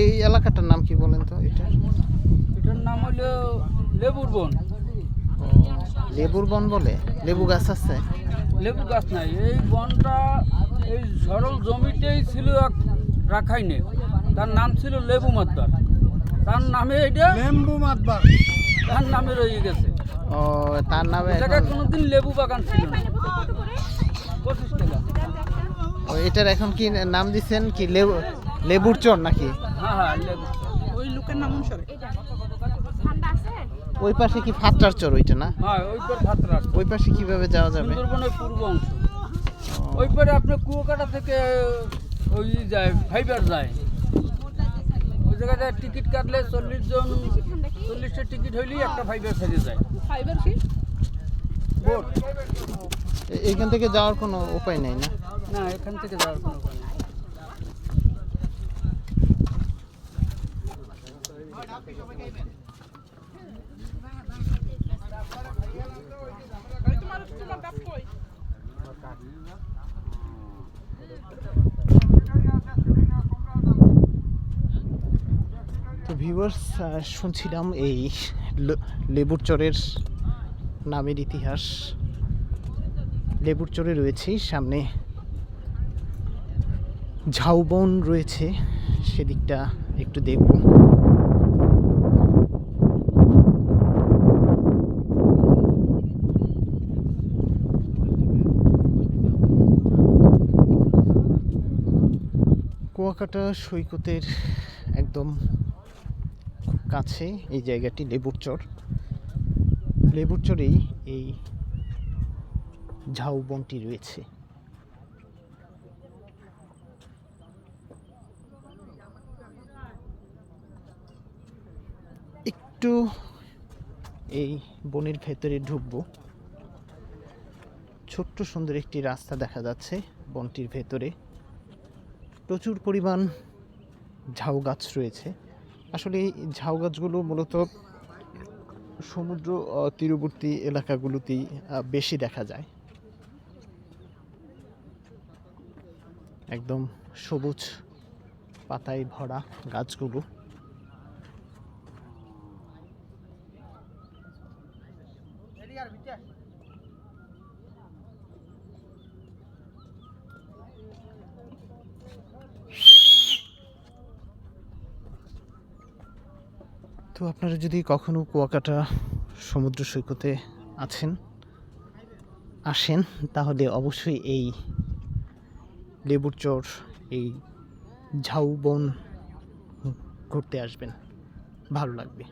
এই এলাকাটার নাম কি বলেন তো এটা? এটার নাম হলো লেবুর বন। লেবুর বন বলে? লেবু গাছ আছে? লেবু গাছ নাই। এই বনটা এই সরল জমিতেই ছিল এক রাখাইনে। তার নাম ছিল লেবু মাতবার। তার নামে এটা লেম্বু মাতবার। তার নামে রয়ে গেছে। ও তার নামে জায়গায় কোনোদিন লেবু বাগান ছিল না। পঁচিশ টাকা। ও, এটার এখন কি নাম দিচ্ছেন কি লেবু লেবুর চর নাকি? হ্যাঁ হ্যাঁ ওই লোকের নাম অনুসারে। ওই পাশে কি ফাত্রার চর ওইটা না? হ্যাঁ ওই পর ভাত ওই পাশে কীভাবে যাওয়া যাবে? সুন্দরবনের পূর্ব অংশ। ওই পরে আপনার কুয়াকাটা থেকে ওই যায় ফাইবার যায়। ওই জায়গাটায় টিকিট কাটলে চল্লিশ জন চল্লিশটা টিকিট হইলেই একটা ফাইবার ছেড়ে যায়। ফাইবার কি? বোট। এ- থেকে যাওয়ার কোনো উপায় নেই না? না এখান থেকে যাওয়ার কোনো উপায় নেই। তো ভিউয়ার্স শুনছিলাম এই লেবুর চরের নামের ইতিহাস। লেবুর চরে রয়েছে, সামনে ঝাউবন রয়েছে, সেদিকটা একটু দেখব। কুয়াকাটা সৈকতের একদম খুব কাছে এই জায়গাটি, লেবুর চর। লেবুর চরেই এই ঝাউবনটি রয়েছে। একটু এই বনের ভেতরে ঢুকবো। ছোট্ট সুন্দর একটি রাস্তা দেখা যাচ্ছে বনটির ভেতরে। প্রচুর পরিমাণ ঝাউ গাছ রয়েছে। আসলে এই ঝাউ গাছগুলো মূলত সমুদ্র তীরবর্তী এলাকাগুলোতেই বেশি দেখা যায়। একদম সবুজ পাতায় ভরা গাছগুলো। তো আপনারা যদি কখনো কুয়াকাটা সমুদ্র সৈকতে আছেন, আসেন, তাহলে অবশ্যই এই লেবুর চর, এই ঝাউবন ঘুরতে আসবেন। ভালো লাগবে।